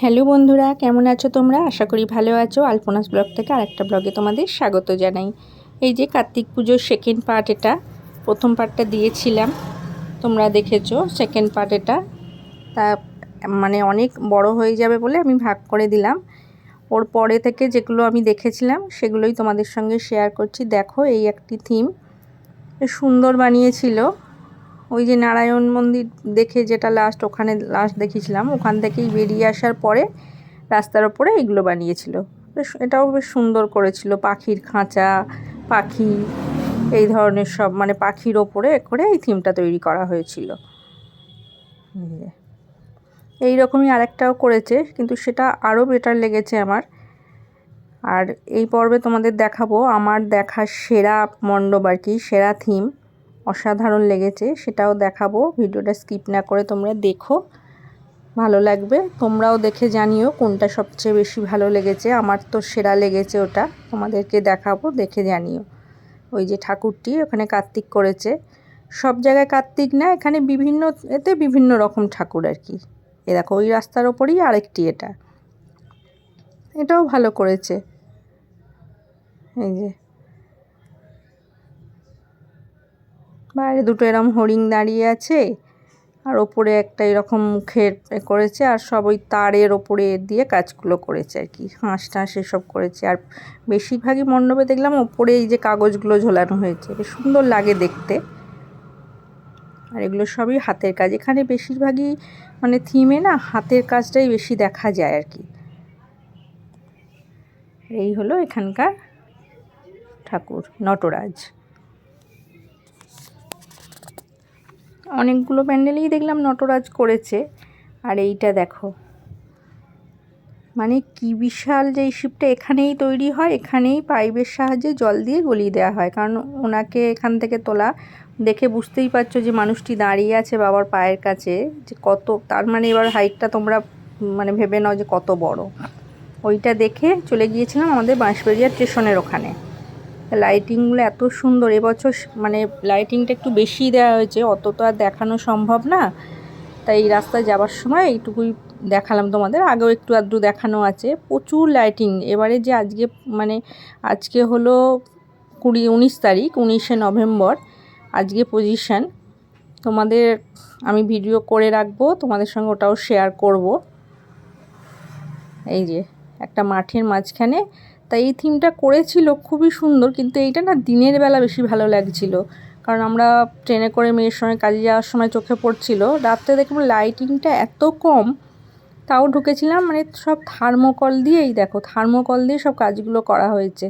Hello বন্ধুরা, কেমন আছো তোমরা? আশা করি ভালো আছো। আলপনাস ব্লগ থেকে আরেকটা ব্লগে তোমাদের স্বাগত জানাই। এই যে কার্তিক পুজোর সেকেন্ড পার্ট এটা, প্রথম পার্টটা দিয়েছিলাম। তোমরা দেখেছ সেকেন্ড পার্ট এটা। তা মানে অনেক বড় হয়ে যাবে বলে আমি ভাগ করে দিলাম। ওর পরে থেকে যেগুলো আমি দেখেছিলাম, সেগুলোই তোমাদের সঙ্গে শেয়ার করছি। দেখো এই একটি থিম সুন্দর বানিয়েছিল। ওই যে নারায়ণ মন্দির দেখে যেটা লাস্ট ওখানে লাস্ট দেখেছিলাম ওখান থেকেই বেরিয়ে আসার পরে রাস্তার ওপরে এগুলো বানিয়েছিল। বেশ, এটাও বেশ সুন্দর করেছিল, পাখির খাঁচা, পাখি, এই ধরনের সব মানে পাখির ওপরে করে এই থিমটা তৈরি করা হয়েছিল। এই রকমই আরেকটাও করেছে, কিন্তু সেটা আরও বেটার লেগেছে আমার। আর এই পর্বে তোমাদের দেখাবো, আমার দেখা সেরা মণ্ডপ আর কি, সেরা থিম অসাধারণ লেগেছে, সেটাও দেখাবো। ভিডিওটা স্কিপ না করে তোমরা দেখো। ভালো লাগবে, তোমরাও দেখে জানিও কোনটা সবচেয়ে বেশি ভালো লেগেছে। আমার তো সেরা লেগেছে ওটা, তোমাদেরকে দেখাবো, দেখে জানিও। ওই যে ঠাকুরটি ওখানে কার্তিক করেছে। সব জায়গায় কার্তিক না, এখানে বিভিন্ন, এতে বিভিন্ন রকম ঠাকুর আর কি। এ দেখো, ওই রাস্তার ওপরেই আরেকটি এটা। এটাও ভালো করেছে। এই যে। বাইরে দুটো এরম হরিণ দাঁড়িয়ে আছে আর ওপরে একটা এরকম মুখের করেছে আর সব ওই তারের ওপরে দিয়ে কাজগুলো করেছে আর কি। হাঁস টাঁস এসব করেছে আর বেশিরভাগই মণ্ডপে দেখলাম ওপরে এই যে কাগজগুলো ঝোলানো হয়েছে। বেশ সুন্দর লাগে দেখতে। আর এগুলো সবই হাতের কাজ। এখানে বেশিরভাগই মানে থিমে না হাতের কাজটাই বেশি দেখা যায় আর কি। এই হলো এখানকার ঠাকুর, নটরাজ। অনেকগুলো প্যান্ডেলেই দেখলাম নটরাজ করেছে। আর এইটা দেখো। মানে কি বিশাল যে শিপটা এখানেই তৈরি হয়, এখানেই পাইপের সাহায্যে জল দিয়ে গলিয়ে দেওয়া হয়। কারণ ওনাকে এখান থেকে তোলা, দেখে বুঝতেই পারছ যে মানুষটি দাঁড়িয়ে আছে বাবার পায়ের কাছে, যে কত, তার মানে এবার হাইটটা তোমরা মানে ভেবে নাও যে কত বড়। ওইটা দেখে চলে গিয়েছিলাম আমাদের বাঁশবেরিয়া স্টেশনের ওখানে। লাইটিংগুলো এত সুন্দর। এবছর মানে লাইটিংটা একটু বেশি দেওয়া হয়েছে, অত তো আর দেখানো সম্ভব না। তাই এই রাস্তায় যাওয়ার সময় এইটুকুই দেখালাম তোমাদের। আগেও একটু আধটু দেখানো আছে। প্রচুর লাইটিং এবারে যে আজকে মানে আজকে হলো কুড়ি, উনিশ তারিখ, উনিশে নভেম্বর, আজকে পজিশান তোমাদের আমি ভিডিও করে রাখব, তোমাদের সঙ্গে ওটাও শেয়ার করব। এই যে, একটা মাঠের মাঝখানে তাই এই থিমটা করেছিল, খুবই সুন্দর, কিন্তু এইটা না দিনের বেলা বেশি ভালো লাগছিল। কারণ আমরা ট্রেনে করে মেয়ের সঙ্গে কাজে যাওয়ার সময় চোখে পড়ছিল, রাত্রে দেখলাম লাইটিংটা এত কম, তাও ঢুকেছিলাম মানে সব থার্মোকল দিয়েই দেখো থার্মোকল দিয়ে সব কাজগুলো করা হয়েছে।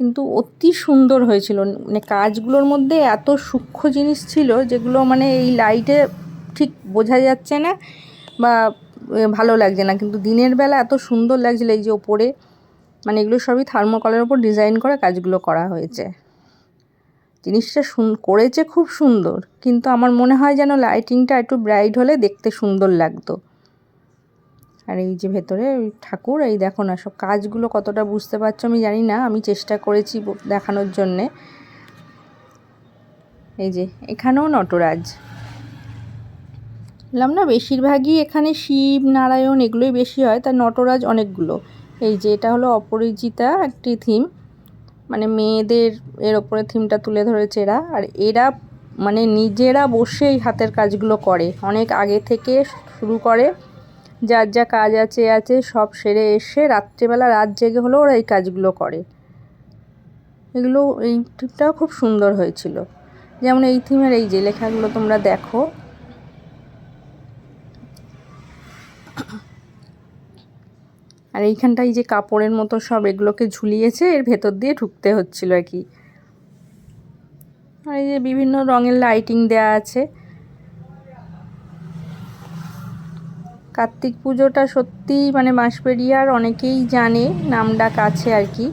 কিন্তু অতি সুন্দর হয়েছিল মানে কাজগুলোর মধ্যে এত সূক্ষ্ম জিনিস ছিল, যেগুলো মানে এই লাইটে ঠিক বোঝা যাচ্ছে না, বা ভালো লাগছে না। কিন্তু দিনের বেলা এত সুন্দর লাগছিল এই যে ওপরে। মানে এগুলো সবই থার্মোকলের ওপর ডিজাইন করে কাজগুলো করা হয়েছে। জিনিসটা করেছে খুব সুন্দর, কিন্তু আমার মনে হয় যেন লাইটিংটা একটু ব্রাইট হলে দেখতে সুন্দর লাগতো। আর এই যে ভেতরে ওই ঠাকুর, এই দেখো না, সব কাজগুলো কতটা বুঝতে পারছ আমি জানি না, আমি চেষ্টা করেছি দেখানোর জন্যে। এই যে, এখানেও নটরাজ। বললাম না, বেশিরভাগই এখানে শিব, নারায়ণ এগুলোই বেশি হয় তার নটরাজ অনেকগুলো। এই যে এটা হলো অপরিচিতা একটি থিম মানে মেয়েদের এর ওপরে থিমটা তুলে ধরেছে এরা। আর এরা মানে নিজেরা বসেই হাতের কাজগুলো করে। অনেক আগে থেকে শুরু করে। যার যা কাজ আছে আছে, সব সেরে এসে রাত্রেবেলা রাত জেগে হলেও ওরা এই কাজগুলো করে। এগুলো এই থিমটাও খুব সুন্দর হয়েছিল। যেমন এই থিমের এই যে লেখাগুলো তোমরা দেখো। আর এইখানটায় যে কাপড়ের মতো সব এগুলোকে ঝুলিয়েছে, এর ভেতর দিয়ে ঢুকতে হচ্ছিল আর কি। আর এই যে বিভিন্ন রঙের লাইটিং দেয়া আছে। কার্তিক পুজোটা সত্যিই মানে বাঁশবেরিয়ার অনেকেই জানে নাম ডাক আছে আর কি।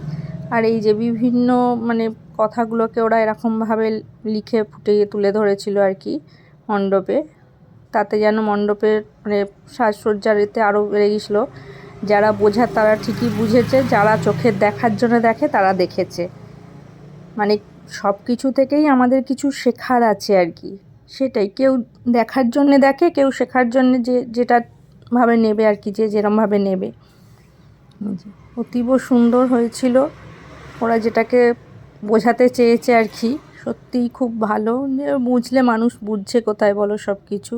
আর এই যে বিভিন্ন মানে কথাগুলোকে ওরা এরকমভাবে লিখে ফুটিয়ে তুলে ধরেছিল আর কি মণ্ডপে। তাতে যেন মণ্ডপের মানে সাজসজ্জার এতে আরও বেড়ে গেছিল। যারা বোঝার তারা ঠিকই বুঝেছে, যারা চোখের দেখার জন্য দেখে তারা দেখেছে। মানে সব কিছু থেকেই আমাদের কিছু শেখার আছে আর কি। সেটাই, কেউ দেখার জন্যে দেখে, কেউ শেখার জন্যে যে, যেটা ভাবে নেবে আর কি, যে যেরমভাবে নেবে। অতীব সুন্দর হয়েছিল। ওরা যেটাকে বোঝাতে চেয়েছে আর কি, সত্যিই খুব ভালো। বুঝলে মানুষ বুঝছে কোথায় বলো সব কিছু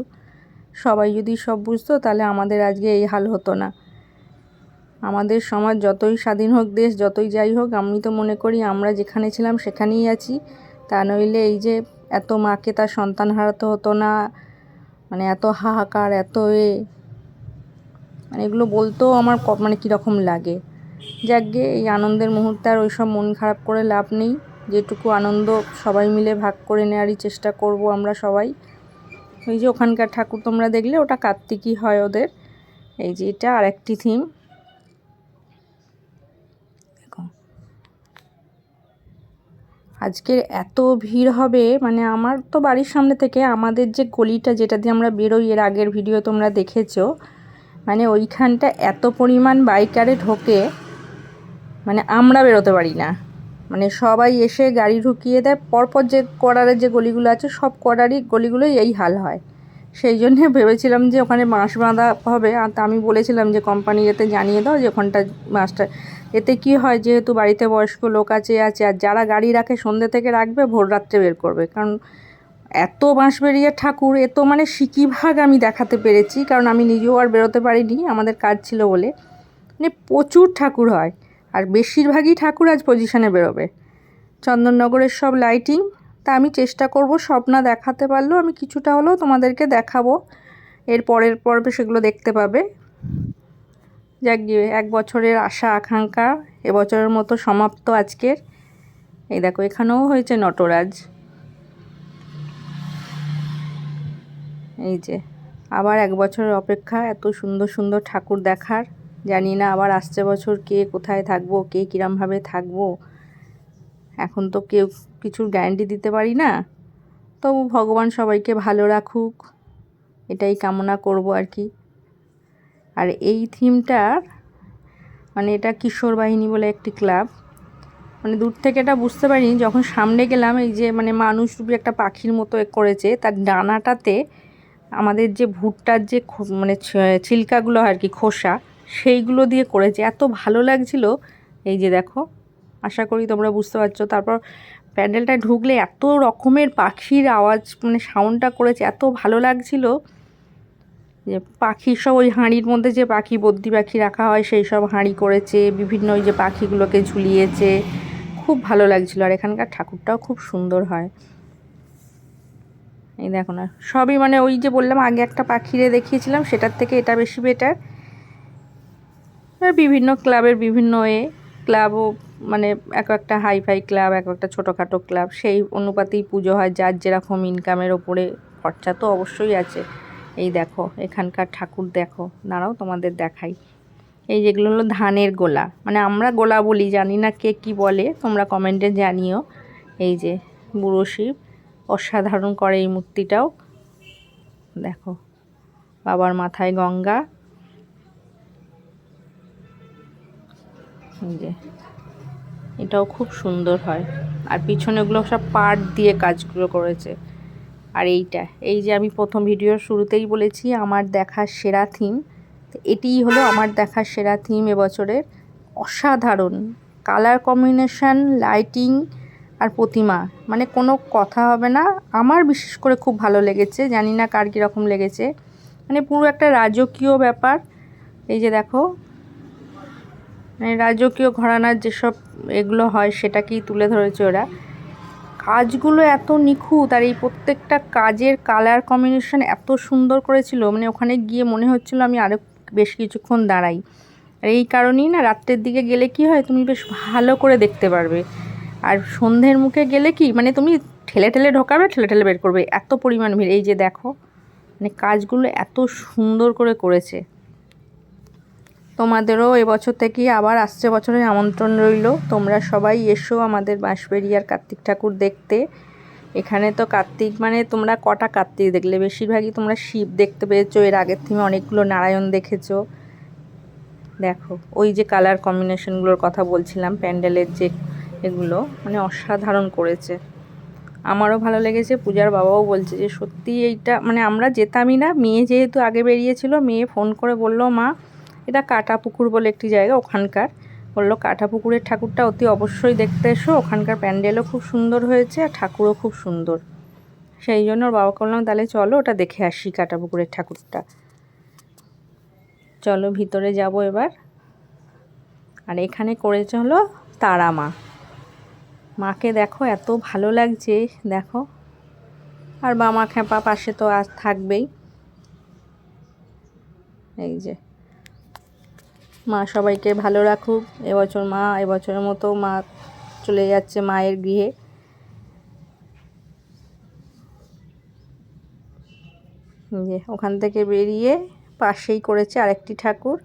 সবাই যদি সব বুঝতো তাহলে আমাদের আজকে এই হাল হতো না। আমাদের সমাজ যতই স্বাধীন হোক, দেশ যতই যাই হোক, আমি তো মনে করি আমরা যেখানে ছিলাম সেখানেই আছি। তা নইলে এই যে এত মাকে তার সন্তান হারাতে হতো না মানে এত হাহাকার, এত এ মানে এগুলো বলতেও আমার মানে কীরকম লাগে। যাকগে এই আনন্দের মুহূর্তে আর ওইসব মন খারাপ করে লাভ নেই। যেটুকু আনন্দ সবাই মিলে ভাগ করে নেওয়ারই চেষ্টা করব আমরা সবাই। ওই যে ওখানকার ঠাকুর তোমরা দেখলে, ওটা কার্তিকই হয় ওদের। এই যে এটা আর একটি থিম দেখো আজকের এত ভিড় হবে মানে আমার তো বাড়ির সামনে থেকে আমাদের যে গলিটা যেটা দিয়ে আমরা বেরোই, এর আগের ভিডিও তোমরা দেখেছ মানে ওইখানটা এত পরিমাণ বাইকারে ঢোকে মানে আমরা বেরোতে পারি না। মানে সবাই এসে গাড়ি ঢুকিয়ে দেয়, পরপর যে কোয়ার্টারের যে গলিগুলো আছে, সব করারই গলিগুলোই এই হাল হয়। সেই জন্যে ভেবেছিলাম যে ওখানে বাঁশ বাঁধা হবে, আর আমি বলেছিলাম যে কোম্পানি এতে জানিয়ে দাও যে ওখানটা বাঁশটা এতে কি হয়, যেহেতু বাড়িতে বয়স্ক লোক আছে আছে, আর যারা গাড়ি রাখে সন্ধ্যে থেকে রাখবে, ভোর রাত্রে বের করবে। কারণ এত বাঁশবেরিয়ার ঠাকুর, এ তো মানে সিকিভাগ আমি দেখাতে পেরেছি, কারণ আমি নিজেও আর বেরোতে পারিনি, আমাদের কাজ ছিল বলে। মানে প্রচুর ঠাকুর হয়, আর বেশিরভাগই ঠাকুর আজ পজিশনে বেরোবে। চন্দননগরের সব লাইটিং, তা আমি চেষ্টা করব সব না দেখাতে পারলেও আমি কিছুটা হলেও তোমাদেরকে দেখাবো। এর পরের পর্বে সেগুলো দেখতে পাবে। যাক, গিয়ে এক বছরের আশা, আকাঙ্ক্ষা, এবছরের মতো সমাপ্ত আজকের। এই দেখো, এখানেও হয়েছে নটরাজ। এই যে, আবার এক বছরের অপেক্ষা, এত সুন্দর সুন্দর ঠাকুর দেখার। জানি না আবার আসছে বছর কে কোথায় থাকব, কে কীরমভাবে থাকব। এখন তো কেউ কিছুর গ্যারান্টি দিতে পারি না। তবু ভগবান সবাইকে ভালো রাখুক। এটাই কামনা করব আর কি। আর এই থিমটার মানে এটা কিশোর বাহিনী বলে একটি ক্লাব। মানে দূর থেকে এটা বুঝতে পারিনি, যখন সামনে গেলাম, এই যে মানে মানুষ রূপী একটা পাখির মতো করেছে, তার ডানাটাতে আমাদের যে ভুট্টার যে মানে ছিলকাগুলো আর কি, খোসা, সেইগুলো দিয়ে করেছে। এত ভালো লাগছিল। এই যে দেখো, আশা করি তোমরা বুঝতে পারছ। তারপর প্যান্ডেলটায় ঢুকলে এত রকমের পাখির আওয়াজ মানে সাউন্ডটা করেছে, এত ভালো লাগছিল। যে পাখি সব ওই হাঁড়ির মধ্যে যে পাখি বদ্যি পাখি রাখা হয়, সেই সব হাঁড়ি করেছে, বিভিন্ন ওই যে পাখিগুলোকে ঝুলিয়েছে। খুব ভালো লাগছিল। আর এখানকার ঠাকুরটাও খুব সুন্দর হয়। এই দেখো না, সবই মানে ওই যে বললাম, আগে একটা পাখিরে দেখিয়েছিলাম, সেটার থেকে এটা বেশি বেটার আর বিভিন্ন ক্লাবের বিভিন্ন এ ক্লাবও মানে এক একটা হাই ফাই ক্লাব, এক একটা ছোটোখাটো ক্লাব, সেই অনুপাতেই পুজো হয়। যার যেরকম ইনকামের ওপরে খরচা তো অবশ্যই আছে। এই দেখো, এখানকার ঠাকুর দেখো। দাঁড়াও, তোমাদের দেখাই। এই যেগুলো হলো ধানের গোলা। মানে আমরা গোলা বলি, জানি না কে কি বলে, তোমরা কমেন্টে জানিও। এই যে, বুড়ো শিব, অসাধারণ করে এই মূর্তিটাও। দেখো, বাবার মাথায় গঙ্গা। এই যে, এটাও খুব সুন্দর হয়। আর পিছনে ওগুলো সব পাট দিয়ে কাজগুলো করেছে। আর এইটা, এই যে আমি প্রথম ভিডিওর শুরুতেই বলেছি আমার দেখা সেরা থিম এটিই হলো আমার দেখা সেরা থিম এবছরের। অসাধারণ। কালার কম্বিনেশন লাইটিং আর প্রতিমা। মানে কোনো কথা হবে না। আমার বিশেষ করে খুব ভালো লেগেছে। জানি না কার কীরকম লেগেছে। মানে পুরো একটা রাজকীয় ব্যাপার। এই যে দেখো। মানে রাজকীয় ঘরানার যেসব এগুলো হয় সেটাকেই তুলে ধরেছে ওরা। কাজগুলো এত নিখুঁত আর এই প্রত্যেকটা কাজের কালার কম্বিনেশন এত সুন্দর করেছিল মানে ওখানে গিয়ে মনে হচ্ছিল আমি আরও বেশ কিছুক্ষণ দাঁড়াই। আর এই কারণেই না রাত্রের দিকে গেলে কি হয়, তুমি বেশ ভালো করে দেখতে পারবে। আর সন্ধ্যের মুখে গেলে কি মানে তুমি ঠেলে ঠেলে ঢোকাবে, ঠেলে ঠেলে বের করবে, এত পরিমাণ ভিড়। এই যে দেখো মানে কাজগুলো এত সুন্দর করে করেছে। তোমাদেরও এবছর থেকে আবার আসছে বছরের আমন্ত্রণ রইল। তোমরা সবাই এসো আমাদের বাঁশবেরিয়ার কার্তিক ঠাকুর দেখতে। এখানে তো কার্তিক মানে তোমরা কটা কার্তিক দেখলে? বেশিরভাগই তোমরা শিব দেখতে পেয়েছ। এর আগের থেকে অনেকগুলো নারায়ণ দেখেছ। দেখো, ওই যে কালার কম্বিনেশনগুলোর কথা বলছিলাম, প্যান্ডেলের যে এগুলো মানে অসাধারণ করেছে। আমারও ভালো লেগেছে, পূজার বাবাও বলছে যে সত্যি এইটা মানে আমরা যেতামই না। মেয়ে যেহেতু আগে বেরিয়েছিল, মেয়ে ফোন করে বলল, মা এটা কাটা পুকুর বলে একটি জায়গা, ওখানকার। বলল কাটা পুকুরের ঠাকুরটা অতি অবশ্যই দেখতে এসো। ওখানকার প্যান্ডেলও খুব সুন্দর হয়েছে আর ঠাকুরও খুব সুন্দর। সেই জন্য ওর বাবা বললাম তাহলে চলো, ওটা দেখে আসি কাটা পুকুরের ঠাকুরটা। চলো, ভিতরে যাব এবার। আর এখানে করেছে হলো তারা মা। মাকে দেখো, এত ভালো লাগছে, দেখো। আর বামা খেপা পাশে তো আর থাকবেই। এই যে। মা সবাইকে ভালো রাখুক। এবছর মা, এবছরের মতো মা চলে যাচ্ছে মায়ের গৃহে। যে ওখান থেকে বেরিয়ে পাশেই করেছে আরেকটি ঠাকুর।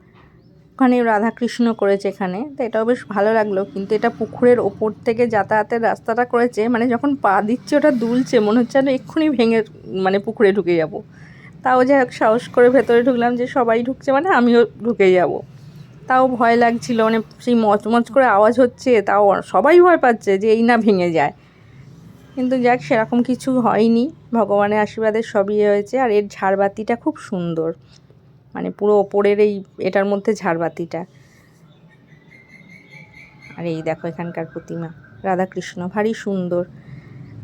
ওখানে রাধাকৃষ্ণ করেছে এখানে। তো এটাও বেশ ভালো লাগল। কিন্তু এটা পুকুরের ওপর থেকে যাতায়াতের রাস্তাটা করেছে। মানে যখন পা দিচ্ছে, ওটা দুলছে, মনে হচ্ছে যেন এক্ষুনি ভেঙে মানে পুকুরে ঢুকে যাব। তাও যাই সাহস করে ভেতরে ঢুকলাম যে সবাই ঢুকছে মানে আমিও ঢুকে যাব। তাও ভয় লাগছিল মানে সেই মচমচ করে আওয়াজ হচ্ছে, তাও সবাই ভয় পাচ্ছে যে এই না ভেঙে যায়। কিন্তু যাক, সেরকম কিছু হয়নি। ভগবানের আশীর্বাদে সবই হয়েছে, আর এর ঝাড়বাতিটা খুব সুন্দর। মানে পুরো ওপরের এই, এটার মধ্যে ঝাড়বাতিটা। আর এই দেখো এখানকার প্রতিমা, রাধাকৃষ্ণ, ভারী সুন্দর।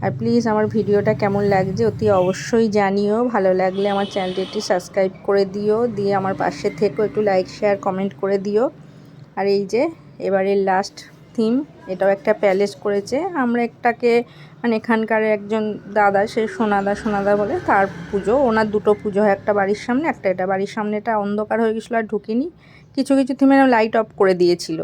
আর প্লিজ আমার ভিডিওটা কেমন লাগছে অতি অবশ্যই জানিও। ভালো লাগলে আমার চ্যানেলটি সাবস্ক্রাইব করে দিও, দিয়ে আমার পাশে থেকেও একটু লাইক শেয়ার কমেন্ট করে দিও। আর এই যে, এবারের লাস্ট থিম এটাও একটা প্যালেস করেছে। আমরা একটাকে মানে এখানকার একজন দাদা, সে সোনাদা সোনাদা বলে, তার পুজো, ওনার দুটো পুজো হয়, একটা বাড়ির সামনে, একটা এটা বাড়ির সামনেটা অন্ধকার হয়ে গেছিল আর ঢুকিনি। কিছু কিছু থিমে লাইট অফ করে দিয়েছিল।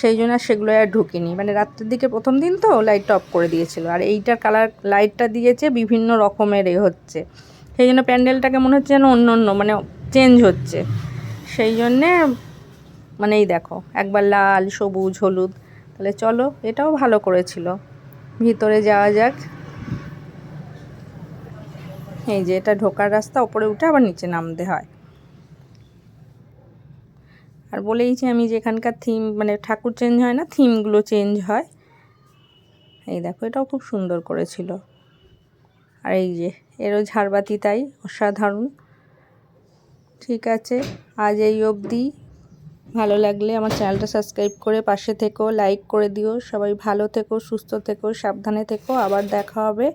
সেই জন্য আর সেগুলো আর ঢুকিনি। মানে রাত্রের দিকে প্রথম দিন তো লাইটটা অফ করে দিয়েছিল। আর এইটার কালার লাইটটা দিয়েছে, বিভিন্ন রকমের এ হচ্ছে। সেই জন্য প্যান্ডেলটাকে মনে হচ্ছে যেন অন্য অন্য মানে চেঞ্জ হচ্ছে। সেই জন্যে মানে এই দেখো, একবার লাল, সবুজ, হলুদ। তাহলে চলো, এটাও ভালো করেছিল। ভিতরে যাওয়া যাক। এই যে এটা ঢোকার রাস্তা, ওপরে উঠে আবার নিচে নামতে হয়। আর বলেইছি আমি যে এখানকার থিম মানে ঠাকুর চেঞ্জ হয় না থিমগুলো চেঞ্জ হয়। এই দেখো, এটাও খুব সুন্দর করেছিল। আর এই যে, এরও ঝাড়বাতি তাই, অসাধারণ। ঠিক আছে, আজ এই অবধি। ভালো লাগলে আমার চ্যানেলটা সাবস্ক্রাইব করে পাশে থেকো লাইক করে দিও। সবাই ভালো থেকো, সুস্থ থেকো, সাবধানে থেকো। আবার দেখা হবে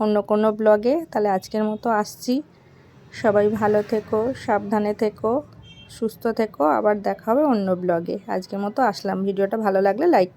অন্য কোনো ব্লগে তাহলে আজকের মতো আসছি। সবাই ভালো থেকো, সাবধানে থেকো। সুস্থ থেকো আবার দেখা হবে অন্য ব্লগে আজকের মতো আসলাম। ভিডিওটা ভালো লাগলে লাইক